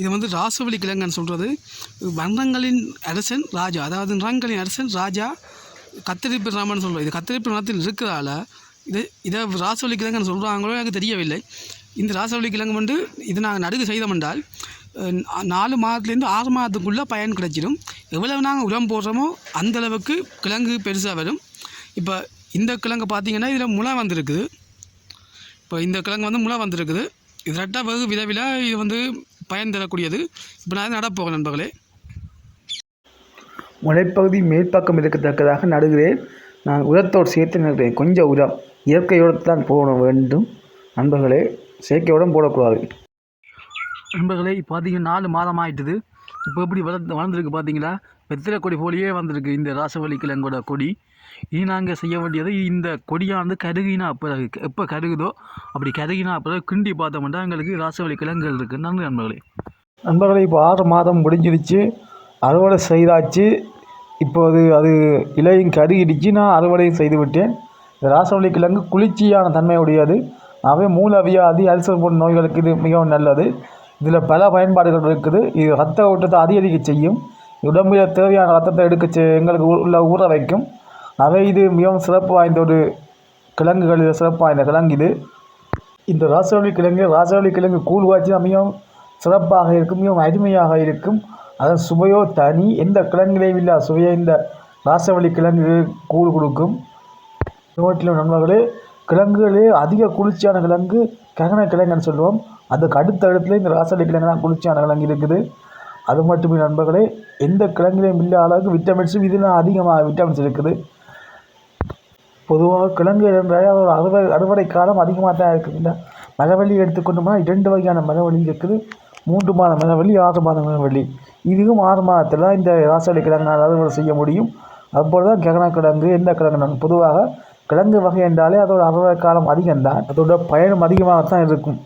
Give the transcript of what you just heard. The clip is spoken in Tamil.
இது வந்து ராசவழி கிழங்குன்னு சொல்கிறது வண்ணங்களின் அரசன் ராஜா அதாவது நிறங்களின் அரசன் ராஜா கத்திரிப்பு ராமன் சொல்கிறோம் இது கத்திரிப்பு நிறத்தில் இருக்கிறதால இது இதை ராசவழி கிழங்குன்னு சொல்கிறாங்களோ எனக்கு தெரியவில்லை. இந்த ராசவழி கிழங்கு வந்து இது நாங்கள் நடுகு செய்தோம் என்றால் நாலு மாதத்துலேருந்து ஆறு மாதத்துக்குள்ளே பயன் கிடைச்சிடும். எவ்வளவு நாங்கள் உரம் போடுறோமோ அந்த அளவுக்கு கிழங்கு பெருசாக வரும். இப்போ இந்த கிழங்கு பார்த்திங்கன்னா இதில் முளை வந்திருக்குது. இப்போ இந்த கிழங்கு வந்து முளை வந்திருக்குது. இது ரெட்டாக வெகு விதவில இது வந்து பயன் தரக்கூடியது இப்போ நான் நடப்போகிறேன் நண்பர்களே. மலைப்பகுதி மேற்பக்கம் இருக்கத்தக்கதாக நடுகிறேன். நான் உரத்தோடு சேர்த்து நடுகிறேன் கொஞ்சம் உரம் இயற்கையோடு தான் போட வேண்டும். நண்பர்களே செயற்கையோடும் போடக்கூடாது. நண்பர்களே இப்போ பார்த்தீங்கன்னா நாலு மாதம் ஆயிட்டுது. இப்போ எப்படி வளர்ந்து வளர்ந்துருக்கு பார்த்தீங்களா வெத்திலை கொடி போலியே வந்திருக்கு இந்த ராசவள்ளி கிழங்கோட கொடி. இனி நாங்கள் செய்ய வேண்டியது இந்த கொடியானது கருகினா பிறகு எப்போ கருகுதோ அப்படி கருகினா பிறகு கிண்டி பார்த்தோம்னா எங்களுக்கு ராசவள்ளி கிழங்குகள் இருக்குது நன்றி நண்பர்களே. நண்பர்களே இப்போ ஆறு மாதம் முடிஞ்சிருச்சு. அறுவடை செய்தாச்சு. இப்போது அது இலையும் கருகிடுச்சு. நான் அறுவடையும் செய்து விட்டேன். இந்த ராசவள்ளி கிழங்கு குளிர்ச்சியான தன்மை உடையது. அவை மூலவியாதி அல்சர் போன்ற நோய்களுக்கு இது மிகவும் நல்லது. இதில் பல பயன்பாடுகள் இருக்குது. இது ரத்த ஓட்டத்தை அதிகரிக்க செய்யும். உடம்பில் தேவையான ரத்தத்தை எடுக்க செய்- எங்களுக்கு உள்ள ஊற வைக்கும். அவை இது மிகவும் சிறப்பு வாய்ந்த ஒரு கிழங்குகளில் சிறப்பு வாய்ந்த கிழங்கு இது. இந்த ராசவழி கிழங்கு ராசவழி கிழங்கு கூழ் காய்ச்சி மிகவும் சிறப்பாக இருக்கும் மிகவும் அருமையாக இருக்கும். அதன் சுவையோ தனி எந்த கிழங்குலையும் இல்லாத சுவையோ இந்த ராசவழி கிழங்கு கூழ் கொடுக்கும். நோட்டில் நண்பர்களே கிழங்குகளே அதிக குளிர்ச்சியான கிழங்கு ககன கிழங்குன்னு சொல்லுவோம். அதுக்கு அடுத்த இடத்துல இந்த ராசவள்ளி கிழங்கு தான் குளிர்ச்சியான கிழங்கு இருக்குது. அது மட்டுமே நண்பர்களே எந்த கிழங்குலையும் இல்லாத அளவுக்கு விட்டமின்ஸும் இதில் அதிகமாக விட்டமின்ஸ் இருக்குது. பொதுவாக கிழங்கு என்றால் ஒரு அறுவடை அறுவடை காலம் அதிகமாக தான் இருக்குது. இந்த மரவள்ளி எடுத்துக்கொண்டோம்னா இரண்டு வகையான மரவள்ளி இருக்குது. மூன்று மாத மரவள்ளி ஆறு மாத மரவள்ளி இதுவும் ஆறு மாதத்தில் இந்த ராசவள்ளி கிழங்கு அறுவடை செய்ய முடியும். அதுபோல் தான் கிழங்கு கிழங்கு எந்த கிழங்கு பொதுவாக கிழங்கு வகை என்றாலே அதோட அறுவடை காலம் அதிகம்தான். அதோட பயனும் அதிகமாக தான் இருக்கும்.